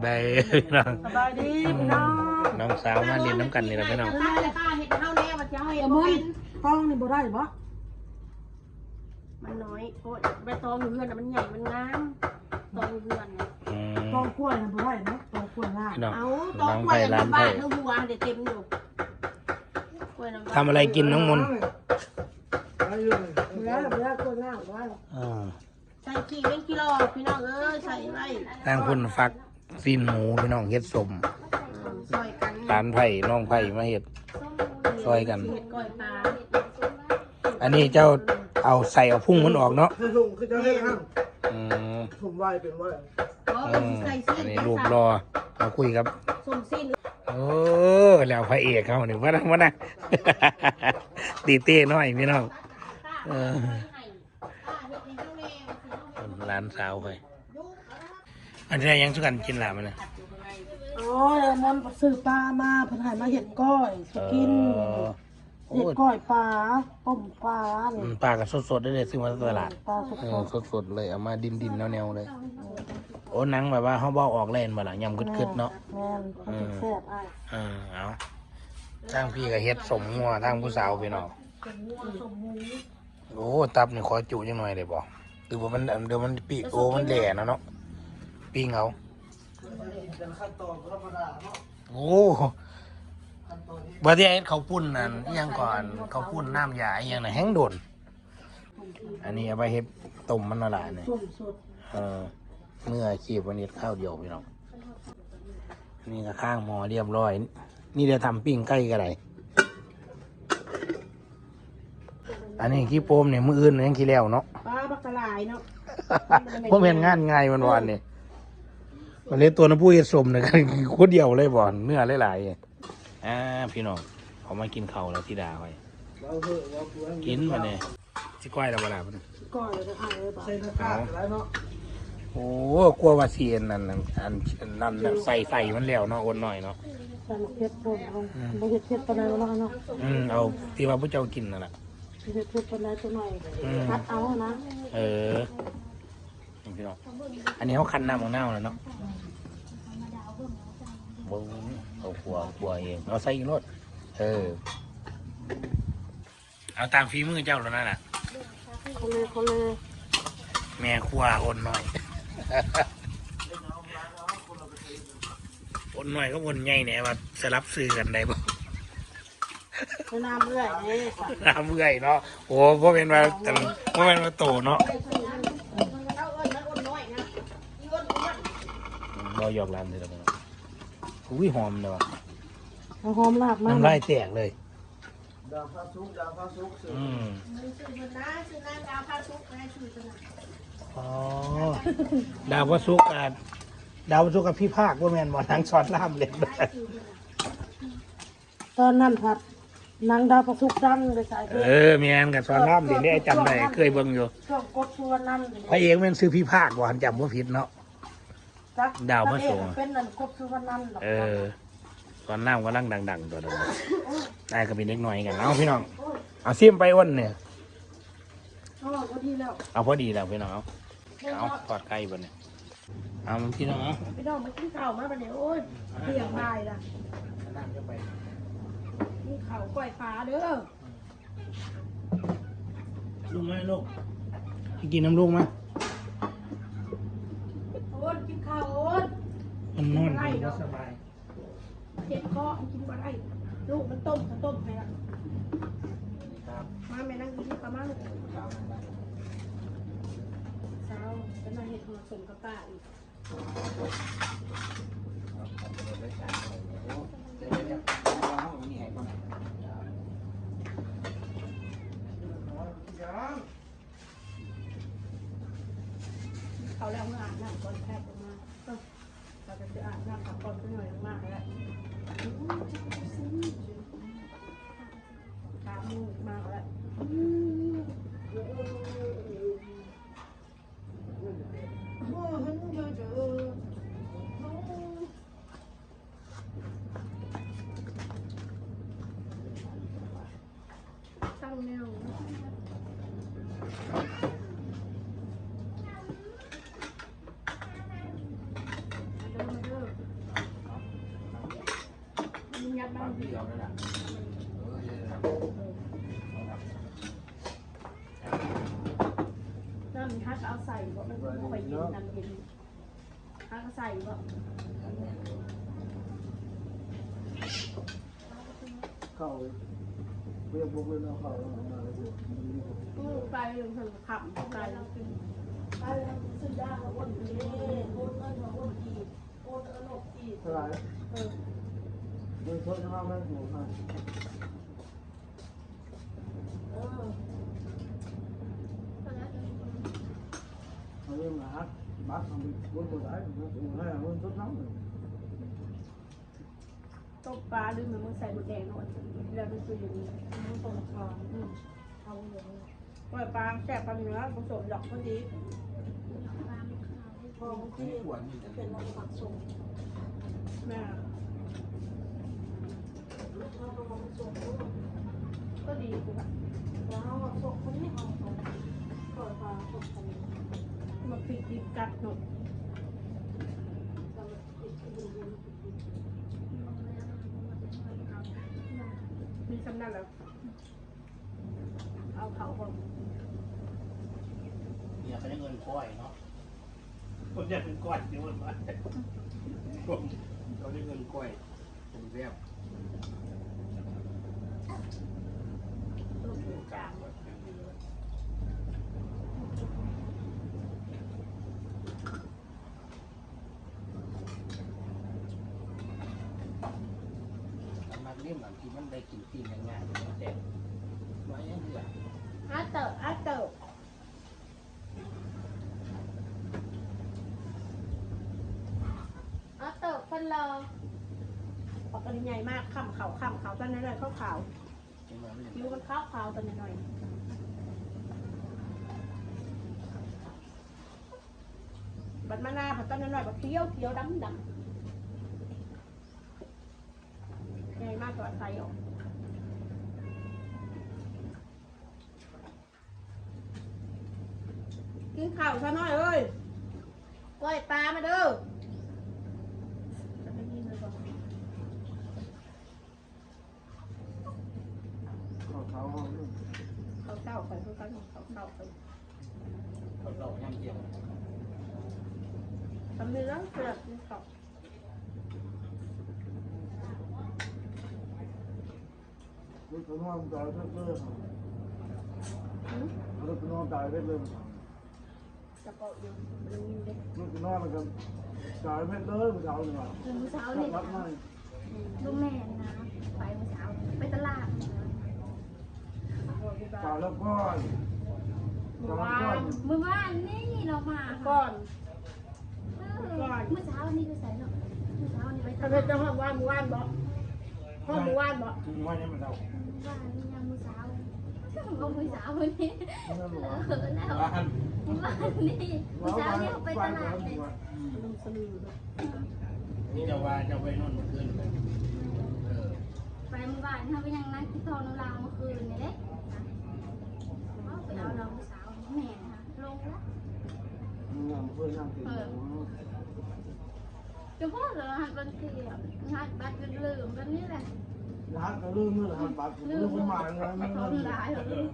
ใบพี่น้องสบายดีพี่น้องน้องสาวมาเรียนน้ำกันนี่แหละพี่น้องป้าเลยป้าเห็ดเท่าแล้วมันจะเอาเห็ดแต่บ่มึงเป็นกล้องนี่บ่ได้บ่มันน้อยโคตรใบตองอยู่เพื่อนน่ะมันใหญ่มันงามตองอยู่เพื่อนน่ะอืมกล้องกล้วยนี่บ่ได้นะกล้องกล้วยล่างพี่น้องเอาตน้อองงกล้วยไผ่ร้านน้ำบ้าไผ่นทั้งหัวเดี๋ยวเต็มอยู่กล้วยน้ำบ้านทำอะไรกินน้องมนต์แล้วแล้วกล้วยล่างบ่ได้อ่าใส่ขี้เป็นกิโลพี่น้องเอ้ยใส่ไว้ทางคุณฟัก ซีนหมูพี่น้องเฮ็ดสมอืมซอยกันตานไผ่น้องไผ่มาเฮ็ด ซอยกัน เห็ดก้อยปลาอันนี้เจ้าเอาใส่เอาพุ่งมันออกเนาะคือลุงคือเจะเล่นห้างอืมผมไหวเป็นไหวอ๋ออืมใส่อัซีนนนี้รูปรอมาคุยครับ ส้มซีนโอ้แล้วพระเอกเขาเนี่ยว่านะว่านะ ตีเต้น้อยพี่น้องเออร้านสาวไป อันนี้ยังสุกันกินหลามันนะอ๋อแล้วมันซื้อปลามาเพิ่นให้มาเฮ็ดก้อยสิกินเออโอ้เฮ็ดก้อยปลาต้มปลาอืนี่มปลากับสดๆได้เลยซื้อมาจากตลาดปลาสเอดอสดๆเลยเอามาดินดินๆแนวๆเลย โอ้หนังแบบว่าเขาเบาออกเล่นมาละยำๆกึดๆเนาะ แม่นมันสิแซ่บอ้ายเออเอาทางพี่ก็เฮ็ดสมงัวทางผู้สาวพี่น้องโอ้ ตับนี่ขอจุจังหน่อยเลยบอกหรือว่ามันเดี๋ยวมันปีโอ้มันแหล่นะเนาะ ปิ้งเอาเป็นขั้นตอนธรรมดาเนาะโอ้บัดนี้ไอ้เขาวปุ้นนั่นอิหยังก่อนเขาวปุ้นน้ำยาอิหยังน่ะแห้งโดน อันนี้เอาไปเฮ็ดต้มมันละลายเนี่ยส้มสดเออเมื่ออาชีพวันนี้ข้าวเดียวพี่น้องนี่ก็ข้างหมอเรียบร้อย นี่เดี๋ยวทำปิ้งไก่ก็ได้อันนี้ขี้โปมเนี่ยมืออื่นยังขี้แล้วเนาะปลาบักกะหลายเนาะผมเห็นงานง่ายวันวันๆนี่ วันนี้ตัวน้ำผู้เฮ็ดสมเนี่ยกันคนเดียวเลยบ่อนเนื้อหลายๆอ่าพี่น้องเขามากินข้าวแล้วที่ดาไว้เราเถอะเราควรกินมาเนี่ยสิก้อยแล้วบ่ล่ะพุ่นก้อยเลยอ้ายเอ้ยบ่ใส่หน้ากากแล้วเนาะโอ้กลัวว่าเสียนนั่นน่ะอันนั่นน่ะใส่ใส่มันแล้วเนาะโอนหน่อยเนาะใส่มะเขือเทศลงบ่เฮ็ดเผ็ดปานใดบ่เนาะเนาะอืมเอาที่ว่าพระเจ้ากินนั่นแหละเฮ็ดเผ็ดปานใดตัวหน่อยอืมคัดเอานะ เออ นี่พี่น้องอันนี้เขาคั้นน้ำของเน่าแล้วเนาะบึ้งเอาขัวขัวเองเอาใส่อีกรถเออ เอาตามฝีมือเจ้าแล้วนั่นแหละคนเลยคนเลยแม่ครัวโอนหน่อยโอนหน่อยก็โอนใหญ่เนี่ยว่าสลับซื้อกันได้บ่ไปน้ำเรื่อยเด้น้ำเมื่อยเนาะโอ้พ่เป็นว่าแต่พ่เป็นว่าโตเนาะ เอาเอิ้นมันอ้นน้อยนะอีอ้นอ้วน เราหยอกร้านเลยแล้วกันเนาะอุ้ยหอมเลยว่ะเอาหอมลาบมาน้ำลายแตกเลย ดาวพาซุกดาวพาซุกเสืออืมซื้อเพิ่นนะซื้อน้ำดาวข้าวซุปให้ซื้อเพิ่นนะอ๋อ ดาวพระสุกกับดาวพระสุกกับพี่ภาคว่าแมนบอทั้งช้อนล่ามเลยตอนนั้นผัดนางดาวประสุกดังเลยสายเพเออแมนกับช้อนล่ามเดี๋ยวนี้จำได้เคยเบิ่งอยู่ช่วงกดชวนนั่นพระเอกแม่นซื้อพี่ภาคว่าจำว่าผิดเนาะ จักดาวพระศุกร์เป็นนั่นกดชวนนั่นเออช้อนล่ามก็ร่างดัง ๆ ตัวนั้นได้ก็เป็นเล็กน้อยกันเอาพี่น้อง เอาซิมไปอ้วนเนี่ยอ๋อพอดีแล้วเอาพอดีแล้วพี่น้อง เอาเอาทอดไก่บนเนี่ย เอามันพี่น้องเอาพี่น้องมากินข้าวมาบัดนี้โอ้ยเที่ยงบ่ายละน้ำจะไปกินข้าวกล้วยปลาเด้อลุงไหมลูกไปกินน้ำลุงไหม โอ้ยกินข้าวโอ้ย มัน แล้วสบายเจ็บคอกินบ่ได้ลูกมันต้มมันต้มไปละมาแม่นั่งกินกับมาลูกเช้าเป็นมาเห็ดหัวสมกับป้าอีก มาแล้วตั้งแนวยัดบ้างเดียวนั่นแหละ น้ำฮักเอาใส่บ่มันบ่ค่อยเย็นน้ำเย็นฮักเอาใส่บ่เข้าเรียกพวกเล่นเอาเข้าแล้วมาเลยกูไปลงถึงขับไปไปลงซื้อยาเขาวนเล่โอนเงินเขาวนกีบโอนเงินหกกีเท่าไหร่เออเงินสดจะมาแม่หมูให้เออเออ งนะฮะบัตรทำเป็นคนตัวไหนนะหมูให้เงินสดน้ำเลยต้มปลาหรือมันใส่หมดแดงหน่อยแล้วมันคือย่างนี้มันต้มปลาอืมเอาอย่างนี้ปล่อยปลาแซ่ปลาเนื้อผสมดอกพอดีพอมันไม่ได้ขวดนี่เป็นเราผักสมแม่ก็ดีกูแบบแล้วเอาสมคนนี้เอา มาปิดดิบกัดหนมีสำนักแล้วเอาเขาก่อนเนี่ยเขาได้เงินก้อยเนาะคนจะเป็นก้อยเดี๋ยวมันมาผมเขาได้เงินก้อยผมแซ่บลูกหมูจาง มันมาเลี่ย มันได้กินปีนงายๆมันแซ่บไว้ยังเหลืออาเตอร์อาเตอร์อาเตอร์ฟันรอปกกาใหญ่มากข้ามเขาข้ามเขาตอนนั้นเลยเขาขาวจังหวะมันคิ้วมันขาวขาวตอนนั้นหน่อยบัดมาหน้าผัดตอนนั้นหน่อยบัดเคี้ยวเคี้ยวดำดำใหญ่มากก ว่าไทยออกกินข้าวซะหน่อยเอ้ยก้อยปลามาเด้อเลยก่อนเขาเท้าห้องเขาเศร้าไปเขาเศร้าเขาเศร้าไปเขาเราย่ำเจียวทำเนื้อเปลือกนี่เขา ลูกกระนอนตายเรื่อยๆอืมลูกกระนอนตายเรื่อยจะเกาะอยู่มันมีเด็กๆลูกกระนอนมันกันตายเรื่อยมันเอาเลยว่ะคือเมื่อเช้าเนี่ยบไม่ลูกแม่นะไปเมื่อเช้าไปตลาดนะโอ้ยบ้าตายแล้วก็เมื่อวานเมื่อวานนี่เรามาก่อน เออเมื่อเช้านี่ไปใส่เนาะเมื่อเช้านี่ไปตถ้าลาเธอดจะห้องว่านเมื่อวานบอก ห้องเมื่อวานบอกถึงว่าเนี่ยมันเราว่านี่ยังเมื่อเช้าเอาเมื่อเช้าวันนี้นั่นหรอเออแล้วบ้านเมื่อวานนี่เมื่อเช้านี่เขาไปตลาดเนี่ยลุงสลือเลยนี่จะว่าจะไปนอนเมื่อคืนเออไปเมื่อวานเขาไปยังนั่งที่ทองน้ำลาวเมื่อคืนเนี่ยเด้เอาไปเอาเราเมื่อเช้าแม่นะคะลงแล้วงานเพื่อนนั่งกิน จะพูดเหรอหัดบันเทียบหัดบัตรลืมแบบนี้แหละร้านก็ลืมเมื่อหันบัตรลืมมาแล้วไม่นเงินได้เหรอเนี่ย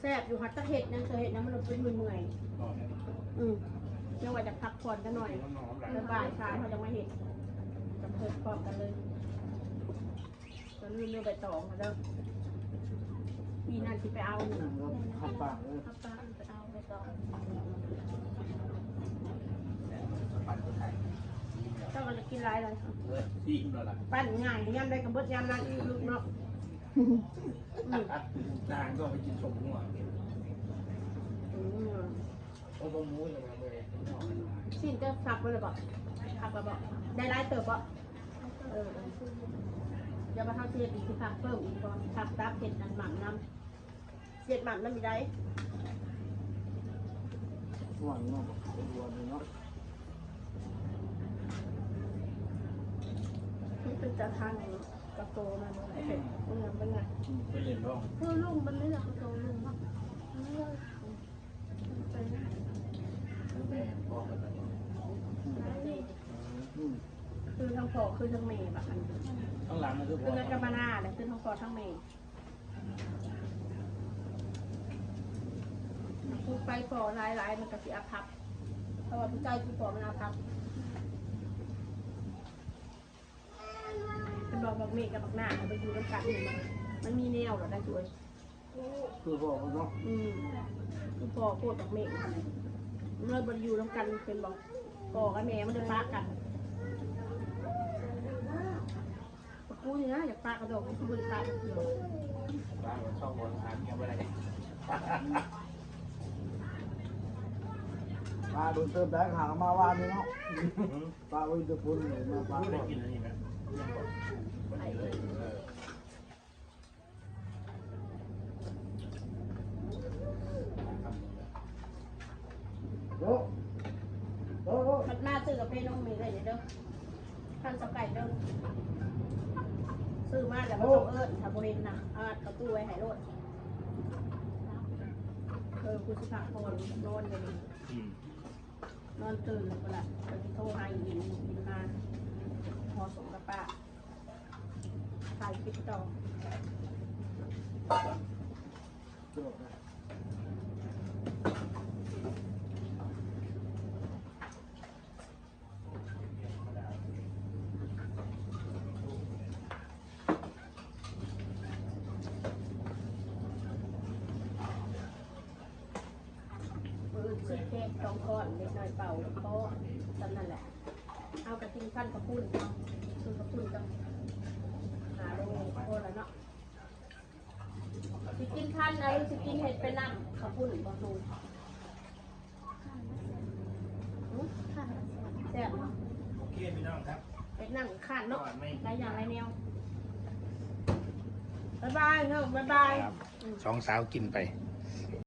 แซ่บอยู่หัดตะเห็ดนั่นเธอเห็ดนั่นมันเป็นมือเมื่อยอนๆอืมยังว่าจะพักผ่อนกันหน่อยมันนอบ่ายเช้าเขาจะมาเห็ดจะเพิ่มพร้อมกันเลยจะลืมเรื่องใบตองมาเด้อ ปีนั้นที่ไปเอาขับปากเลยเอาปลาไปเอาไปต่อนเจ้าก็จะกินไรเลยปั้นง่ายย่ำได้กับเบิดย่ำนั้นลูกเนาะนางก็ไปกินสมหัวโอ้โหมูยังไงเลยสิ้นจะขับไปเลยบอกขับไปบอกได้ไรเติบบอกเออเดี๋ยวมาทำเสียอีกที่พักเพิ่มอีกก่อนขับตับเห็ดนันหมั่นน้ำ เสียดหมั่นน้ำมีได้หวังเนาะวันเนาะนี่เป็นจะทานกระโตมันอะไรเห็ดเออเป็นไงไปเล่นบ้องคือลุงมันไม่เหลือเขาโตลุงครับแม่พ่อกันเลยอืมคือทั้งพ่อคือทั้งแม่แบบอันข้างหลังมันคือคือนักกรรมนาเนี่ยคือทั้งพ่อทั้งแม่ ผู้ไปพ่อหลายๆมันก็สิอาภัพเพราะว่าผู้ใจผู้พ่อมันอาภัพเป็นบอกบอกเมฆกับบอกหน้าเอาไปอยู่ด้วยกันนี่มันมันมีแนวเหรอได้ช่วยคือบอกว่าเนาะอืมคือพ่อโคตรบอกเมฆเมื่อบริยูน้ำกันเป็นบอกพ่อกับแม่มันเดินปะกันกูนี่นะอยากปากกระโดดกูบริปากเดียวบ้านเราชอบบอลทานเงี้ยไปไหนปลาโดนเติมแบงค์หางมาว่านี่เนาะปลาไว้จะพุ่นเลยมาปลาได้กินอะไรไหมโอ้โอ้โอ้มันมาซื้อกับเพนงเมย์เลยเด้อท่านสกายเด้อซื้อมาแล้วมันต้องเอิ้นถ้าบริณนะเอาประตู้ไว้ให้รถเออคุณสิพักพอนนอนอยู่ นอนตื่นแล้วก็ละไปโทรหาอีกหนึ่งอินมาพอสมกับป้าถ่ายคลิปต่อซื้อเค้กสองก้อน เล็กน้อยเป่าเพราะตอนนั้นแหละ เอากระทิงพันกระพุ้นเอาซื้อกระพุ้นจังหาโลโคและเนาะสิกินพันนะหรือสิกินเห็ดเป็นน้ำกระพุ้นบ่ดูค่ะแซ่บเนาะโอเคพี่น้องครับเป็นน้ำข้านเนาะอนไม่หลายอย่างหลายแนวบ๊ายบายเนาะบ๊ายบายครับสองสาวกินไป